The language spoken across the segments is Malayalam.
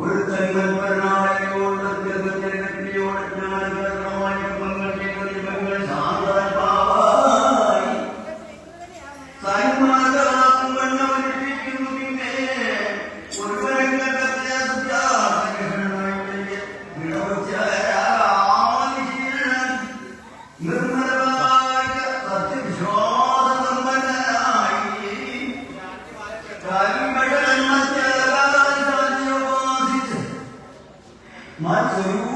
ഒരു തന്മത്പരനാളെ കൊണ്ട് ജന്മജനത്തിയോട് ഞാൻ Senhor.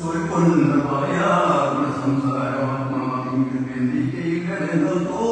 ചോയ്ക്കൊള്ളുന്ന പറയാ സംസാരമാത്മാവിന്റെ വേദിയിലെന്തോ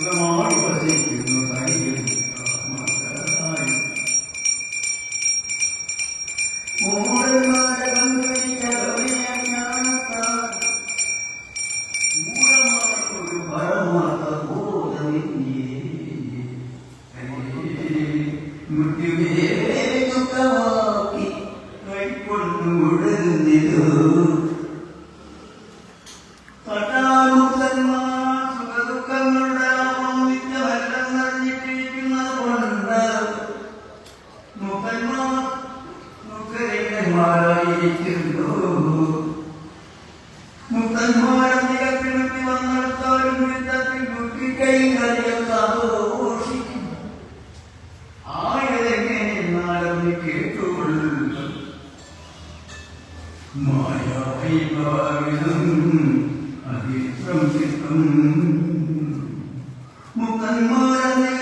ശുദ്ധമായി പരിചയിക്കുന്നതായി കേട്ടുകൊള്ളുക മായാവിഭാവിതം അതിത്രം ചിത്രം മുക്തന്മാരെ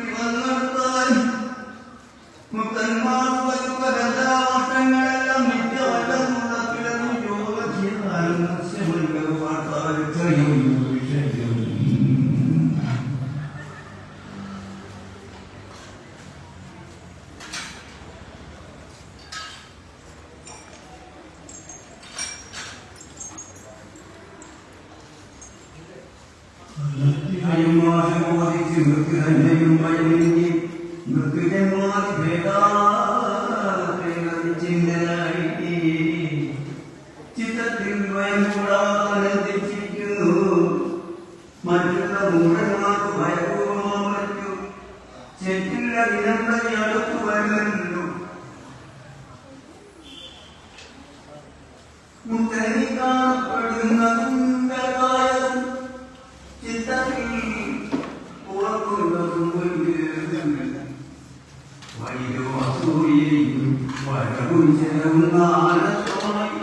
പിളർത്താൻ മുക്തന്മാർ പരതാവട്ടങ്ങളെ മോഹം മോദിച്ച് മൃത്യുധന്യയും വഴിഞ്ഞ് മൃത്യുജന്മാതി ഭേദായി ചിത്തത്തിൽ വയമ്പൂടാനന്ദിച്ചിരിക്കുന്നു മറ്റുള്ള മൂഢന്മാർക്ക് ഭയപൂർവമോ മറ്റു ചെറ്റില്ല വിനമ്പ്രതി അടുത്തു വരുന്നുണ്ടോ മുത്തരി കാണപ്പെടുന്നതും പടകുചരവും കാലത്തോളം